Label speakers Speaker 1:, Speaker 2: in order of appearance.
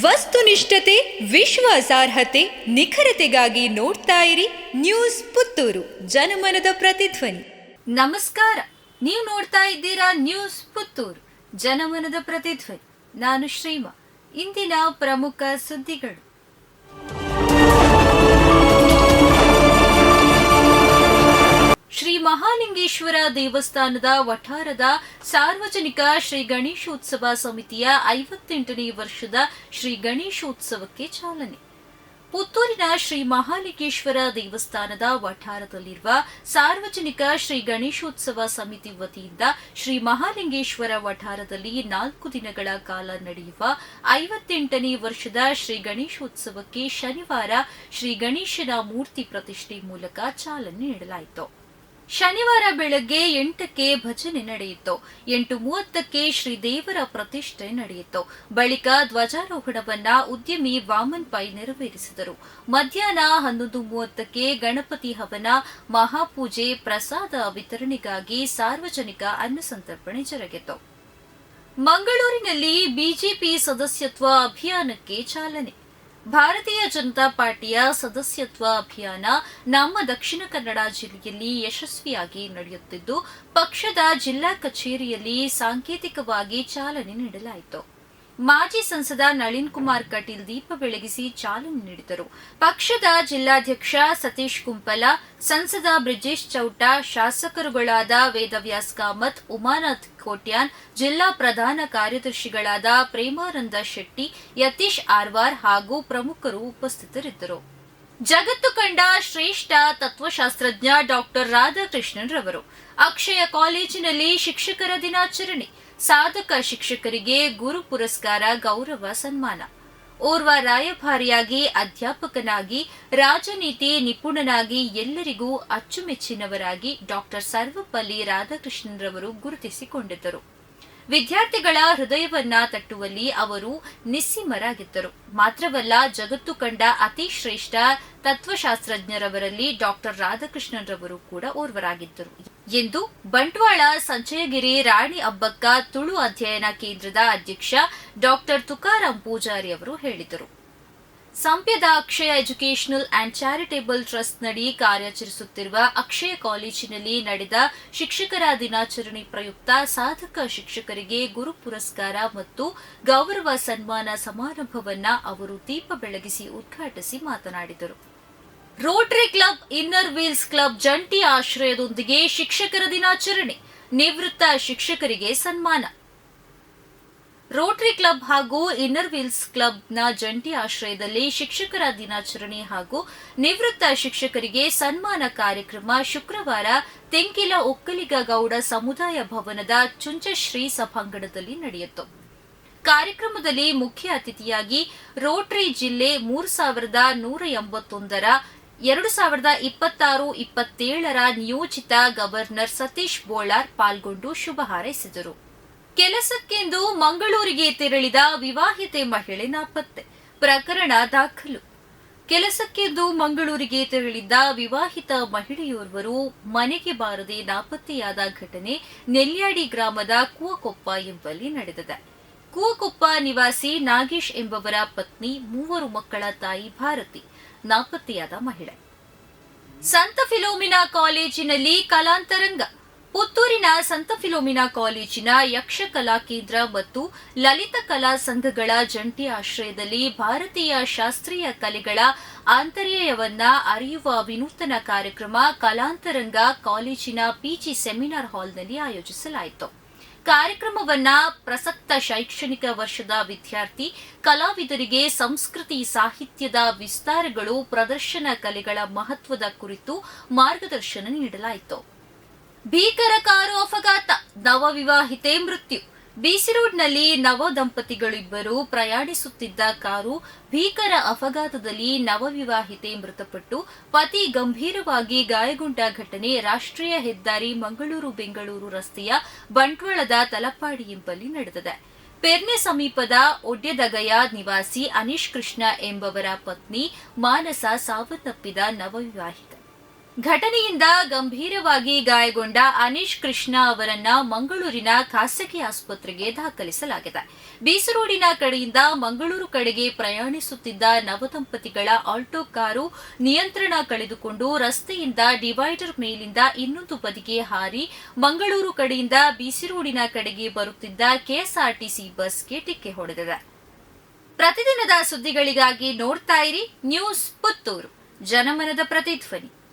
Speaker 1: ವಸ್ತುನಿಷ್ಠತೆ, ವಿಶ್ವಾಸಾರ್ಹತೆ, ನಿಖರತೆಗಾಗಿ ನೋಡ್ತಾ ಇರಿ ನ್ಯೂಸ್ ಪುತ್ತೂರು, ಜನಮನದ ಪ್ರತಿಧ್ವನಿ.
Speaker 2: ನಮಸ್ಕಾರ, ನೀವು ನೋಡ್ತಾ ಇದ್ದೀರಾ ನ್ಯೂಸ್ ಪುತ್ತೂರು, ಜನಮನದ ಪ್ರತಿಧ್ವನಿ. ನಾನು ಶ್ರೀಮಾ, ಇಂದಿನ ಪ್ರಮುಖ ಸುದ್ದಿಗಳು. ದೇವಸ್ಥಾನದ ವಠಾರದ ಸಾರ್ವಜನಿಕ ಶ್ರೀ ಗಣೇಶೋತ್ಸವ ಸಮಿತಿಯ ಐವತ್ತೆಂಟನೇ ವರ್ಷದ ಶ್ರೀ ಗಣೇಶೋತ್ಸವಕ್ಕೆ ಚಾಲನೆ. ಪುತ್ತೂರಿನ ಶ್ರೀ ಮಹಾಲಿಂಗೇಶ್ವರ ದೇವಸ್ಥಾನದ ವಠಾರದಲ್ಲಿರುವ ಸಾರ್ವಜನಿಕ ಶ್ರೀ ಗಣೇಶೋತ್ಸವ ಸಮಿತಿ ವತಿಯಿಂದ ಶ್ರೀ ಮಹಾಲಿಂಗೇಶ್ವರ ವಠಾರದಲ್ಲಿ ನಾಲ್ಕು ದಿನಗಳ ಕಾಲ ನಡೆಯುವ ಐವತ್ತೆಂಟನೇ ವರ್ಷದ ಶ್ರೀ ಗಣೇಶೋತ್ಸವಕ್ಕೆ ಶನಿವಾರ ಶ್ರೀ ಗಣೇಶನ ಮೂರ್ತಿ ಪ್ರತಿಷ್ಠೆ ಮೂಲಕ ಚಾಲನೆ ನೀಡಲಾಯಿತು. ಶನಿವಾರ ಬೆಳಗ್ಗೆ ಎಂಟಕ್ಕೆ ಭಜನೆ ನಡೆಯಿತು. ಎಂಟು ಮೂವತ್ತಕ್ಕೆ ಶ್ರೀದೇವರ ಪ್ರತಿಷ್ಠೆ ನಡೆಯಿತು. ಬಳಿಕ ಧ್ವಜಾರೋಹಣವನ್ನ ಉದ್ಯಮಿ ವಾಮನ್ ಪೈ ನೆರವೇರಿಸಿದರು. ಮಧ್ಯಾಹ್ನ ಹನ್ನೊಂದು ಮೂವತ್ತಕ್ಕೆ ಗಣಪತಿ ಹವನ, ಮಹಾಪೂಜೆ, ಪ್ರಸಾದ ವಿತರಣೆಗಾಗಿ ಸಾರ್ವಜನಿಕ ಅನ್ನಸಂತರ್ಪಣೆ ಜರುಗಿತು. ಮಂಗಳೂರಿನಲ್ಲಿ ಬಿಜೆಪಿ ಸದಸ್ಯತ್ವ ಅಭಿಯಾನಕ್ಕೆ ಚಾಲನೆ. ಭಾರತೀಯ ಜನತಾ ಪಾರ್ಟಿಯ ಸದಸ್ಯತ್ವ ಅಭಿಯಾನ ನಮ್ಮ ದಕ್ಷಿಣ ಕನ್ನಡ ಜಿಲ್ಲೆಯಲ್ಲಿ ಯಶಸ್ವಿಯಾಗಿ ನಡೆಯುತ್ತಿದ್ದು, ಪಕ್ಷದ ಜಿಲ್ಲಾ ಕಚೇರಿಯಲ್ಲಿ ಸಾಂಕೇತಿಕವಾಗಿ ಚಾಲನೆ ನೀಡಲಾಯಿತು. ಮಾಜಿ ಸಂಸದ ನಳಿನ್ ಕುಮಾರ್ ಕಟೀಲ್ ದೀಪ ಬೆಳಗಿಸಿ ಚಾಲನೆ ನೀಡಿದರು. ಪಕ್ಷದ ಜಿಲ್ಲಾಧ್ಯಕ್ಷ ಸತೀಶ್ ಕುಂಪಲ, ಸಂಸದ ಬ್ರಿಜೇಶ್ ಚೌಟ, ಶಾಸಕರುಗಳಾದ ವೇದವ್ಯಾಸ್ ಕಾಮತ್, ಉಮಾನಾಥ್ ಕೋಟ್ಯಾನ್, ಜಿಲ್ಲಾ ಪ್ರಧಾನ ಕಾರ್ಯದರ್ಶಿಗಳಾದ ಪ್ರೇಮಾನಂದ ಶೆಟ್ಟಿ, ಯತೀಶ್ ಆರ್ವಾರ್ ಹಾಗೂ ಪ್ರಮುಖರು ಉಪಸ್ಥಿತರಿದ್ದರು. ಜಗತ್ತು ಕಂಡ ಶ್ರೇಷ್ಠ ತತ್ವಶಾಸ್ತ್ರಜ್ಞ ಡಾಕ್ಟರ್ ರಾಧಾಕೃಷ್ಣನ್ ರವರು. ಅಕ್ಷಯ ಕಾಲೇಜಿನಲ್ಲಿ ಶಿಕ್ಷಕರ ದಿನಾಚರಣೆ. ಸಾಧಕ ಶಿಕ್ಷಕರಿಗೆ ಗುರು ಪುರಸ್ಕಾರ, ಗೌರವ, ಸನ್ಮಾನ. ಓರ್ವ ರಾಯಭಾರಿಯಾಗಿ, ಅಧ್ಯಾಪಕನಾಗಿ, ರಾಜನೀತಿ ನಿಪುಣನಾಗಿ ಎಲ್ಲರಿಗೂ ಅಚ್ಚುಮೆಚ್ಚಿನವರಾಗಿ ಡಾಕ್ಟರ್ ಸರ್ವಪಲ್ಲಿ ರಾಧಾಕೃಷ್ಣನ್ ರವರು ಗುರುತಿಸಿಕೊಂಡಿದ್ದರು. ವಿದ್ಯಾರ್ಥಿಗಳ ಹೃದಯವನ್ನ ತಟ್ಟುವಲ್ಲಿ ಅವರು ನಿಸ್ಸೀಮರಾಗಿದ್ದರು. ಮಾತ್ರವಲ್ಲ, ಜಗತ್ತು ಕಂಡ ಅತಿ ಶ್ರೇಷ್ಠ ತತ್ವಶಾಸ್ತ್ರಜ್ಞರವರಲ್ಲಿ ಡಾಕ್ಟರ್ ರಾಧಾಕೃಷ್ಣನ್ ರವರು ಕೂಡ ಓರ್ವರಾಗಿದ್ದರು. ಎಂದು ಬಂಟ್ವಾಳ ಸಂಜಯಗಿರಿ ರಾಣಿ ಅಬ್ಬಕ್ಕ ತುಳು ಅಧ್ಯಯನ ಕೇಂದ್ರದ ಅಧ್ಯಕ್ಷ ಡಾಕ್ಟರ್ ತುಕಾರಾಂ ಪೂಜಾರಿ ಅವರು ಹೇಳಿದರು. ಸಂಪ್ಯದ Akshaya educational and charitable trust ನಡಿ ಕಾರ್ಯಾಚರಿಸುತ್ತಿರುವ ಅಕ್ಷಯ ಕಾಲೇಜಿನಲ್ಲಿ ನಡೆದ ಶಿಕ್ಷಕರ ದಿನಾಚರಣೆ ಪ್ರಯುಕ್ತ ಸಾಧಕ ಶಿಕ್ಷಕರಿಗೆ ಗುರು ಪುರಸ್ಕಾರ ಮತ್ತು ಗೌರವ ಸನ್ಮಾನ ಸಮಾರಂಭವನ್ನ ಅವರು ದೀಪ ಬೆಳಗಿಸಿ ಉದ್ಘಾಟಿಸಿ ಮಾತನಾಡಿದರು. Rotary club, inner wheels club ಜಂಟಿ ಆಶ್ರಯದೊಂದಿಗೆ ಶಿಕ್ಷಕರ ದಿನಾಚರಣೆ, ನಿವೃತ್ತ ಶಿಕ್ಷಕರಿಗೆ ಸನ್ಮಾನ. ರೋಟರಿ ಕ್ಲಬ್ ಹಾಗೂ ಇನ್ನರ್ ವೀಲ್ಸ್ ಕ್ಲಬ್ನ ಜಂಟಿ ಆಶ್ರಯದಲ್ಲಿ ಶಿಕ್ಷಕರ ದಿನಾಚರಣೆ ಹಾಗೂ ನಿವೃತ್ತ ಶಿಕ್ಷಕರಿಗೆ ಸನ್ಮಾನ ಕಾರ್ಯಕ್ರಮ ಶುಕ್ರವಾರ ತೆಂಕಿಲ ಒಕ್ಕಲಿಗ ಗೌಡ ಸಮುದಾಯ ಭವನದ ಚುಂಚಶ್ರೀ ಸಭಾಂಗಣದಲ್ಲಿ ನಡೆಯಿತು. ಕಾರ್ಯಕ್ರಮದಲ್ಲಿ ಮುಖ್ಯ ಅತಿಥಿಯಾಗಿ ರೋಟರಿ ಜಿಲ್ಲೆ ಮೂರು ಸಾವಿರದ ನೂರ ಎಂಬತ್ತೊಂದರ ಎರಡು ಸಾವಿರದ ಇಪ್ಪತ್ತಾರು ಇಪ್ಪತ್ತೇಳರ ನಿಯೋಜಿತ ಗವರ್ನರ್ ಸತೀಶ್ ಬೋಳಾರ್ ಪಾಲ್ಗೊಂಡು ಶುಭ ಹಾರೈಸಿದರು. ಕೆಲಸಕ್ಕೆಂದು ಮಂಗಳೂರಿಗೆ ತೆರಳಿದ ವಿವಾಹಿತೆ ಮಹಿಳೆ ನಾಪತ್ತೆ, ಪ್ರಕರಣ ದಾಖಲು. ಕೆಲಸಕ್ಕೆಂದು ಮಂಗಳೂರಿಗೆ ತೆರಳಿದ್ದ ವಿವಾಹಿತ ಮಹಿಳೆಯೋರ್ವರು ಮನೆಗೆ ಬಾರದೆ ನಾಪತ್ತೆಯಾದ ಘಟನೆ ನೆಲ್ಯಾಡಿ ಗ್ರಾಮದ ಕುವಕೊಪ್ಪ ಎಂಬಲ್ಲಿ ನಡೆದಿದೆ. ಕುವಕೊಪ್ಪ ನಿವಾಸಿ ನಾಗೇಶ್ ಎಂಬವರ ಪತ್ನಿ, ಮೂವರು ಮಕ್ಕಳ ತಾಯಿ ಭಾರತಿ. ನಾಪತ್ತೆಯಾದ ಮಹಿಳೆ. ಸಂತ ಫಿಲೋಮಿನಾ ಕಾಲೇಜಿನಲ್ಲಿ ಕಲಾಂತರಂಗ. ಪುತ್ತೂರಿನ ಸಂತ ಫಿಲೋಮಿನಾ ಕಾಲೇಜಿನ ಯಕ್ಷ ಕಲಾ ಕೇಂದ್ರ ಮತ್ತು ಲಲಿತ ಕಲಾ ಸಂಘಗಳ ಜಂಟಿ ಆಶ್ರಯದಲ್ಲಿ ಭಾರತೀಯ ಶಾಸ್ತ್ರೀಯ ಕಲೆಗಳ ಆಂತರ್ಯವನ್ನ ಅರಿಯುವ ವಿನೂತನ ಕಾರ್ಯಕ್ರಮ ಕಲಾಂತರಂಗ ಕಾಲೇಜಿನ ಪಿಜಿ ಸೆಮಿನಾರ್ ಹಾಲ್ನಲ್ಲಿ ಆಯೋಜಿಸಲಾಯಿತು. ಕಾರ್ಯಕ್ರಮವನ್ನ ಪ್ರಸಕ್ತ ಶೈಕ್ಷಣಿಕ ವರ್ಷದ ವಿದ್ಯಾರ್ಥಿ, ಕಲಾವಿದರಿಗೆ ಸಂಸ್ಕೃತಿ ಸಾಹಿತ್ಯದ ವಿಸ್ತಾರಗಳು, ಪ್ರದರ್ಶನ ಕಲೆಗಳ ಮಹತ್ವದ ಕುರಿತು ಮಾರ್ಗದರ್ಶನ ನೀಡಲಾಯಿತು. ಭೀಕರ ಕಾರು ಅಪಘಾತ, ನವವಿವಾಹಿತೆ ಮೃತ್ಯು. ಬಿಸಿ ರೋಡ್ನಲ್ಲಿ ನವ ದಂಪತಿಗಳಿಬ್ಬರು ಪ್ರಯಾಣಿಸುತ್ತಿದ್ದ ಕಾರು ಭೀಕರ ಅಪಘಾತದಲ್ಲಿ ನವವಿವಾಹಿತೆ ಮೃತಪಟ್ಟು, ಪತಿ ಗಂಭೀರವಾಗಿ ಗಾಯಗೊಂಡ ಘಟನೆ ರಾಷ್ಟ್ರೀಯ ಹೆದ್ದಾರಿ ಮಂಗಳೂರು ಬೆಂಗಳೂರು ರಸ್ತೆಯ ಬಂಟ್ವಾಳದ ತಲಪಾಡಿ ಎಂಬಲ್ಲಿ ನಡೆದಿದೆ. ಪೆರ್ನೆ ಸಮೀಪದ ಒಡ್ಡೆದಗಯ ನಿವಾಸಿ ಅನೀಶ್ ಕೃಷ್ಣ ಎಂಬವರ ಪತ್ನಿ ಮಾನಸ ಸಾವನ್ನಪ್ಪಿದ ನವವಿವಾಹಿತ. ಘಟನೆಯಿಂದ ಗಂಭೀರವಾಗಿ ಗಾಯಗೊಂಡ ಅನೀಶ್ ಕೃಷ್ಣ ಅವರನ್ನ ಮಂಗಳೂರಿನ ಖಾಸಗಿ ಆಸ್ಪತ್ರೆಗೆ ದಾಖಲಿಸಲಾಗಿದೆ. ಬೀಸರೋಡಿನ ಕಡೆಯಿಂದ ಮಂಗಳೂರು ಕಡೆಗೆ ಪ್ರಯಾಣಿಸುತ್ತಿದ್ದ ನವದಂಪತಿಗಳ ಆಲ್ಟೋ ಕಾರು ನಿಯಂತ್ರಣ ಕಳೆದುಕೊಂಡು ರಸ್ತೆಯಿಂದ ಡಿವೈಡರ್ ಮೇಲಿಂದ ಇನ್ನೊಂದು ಬದಿಗೆ ಹಾರಿ ಮಂಗಳೂರು ಕಡೆಯಿಂದ ಬೀಸಿರೋಡಿನ ಕಡೆಗೆ ಬರುತ್ತಿದ್ದ ಕೆಎಸ್ಆರ್ಟಿಸಿ ಬಸ್ಗೆ ಡಿಕ್ಕಿ ಹೊಡೆದಿದೆ. ಪ್ರತಿದಿನದ ಸುದ್ದಿಗಳಿಗಾಗಿ ನೋಡ್ತಾ ಇರಿ ನ್ಯೂಸ್ ಪುತ್ತೂರು. ಜನಮನದ ಪ್ರತಿಧ್ವನಿ.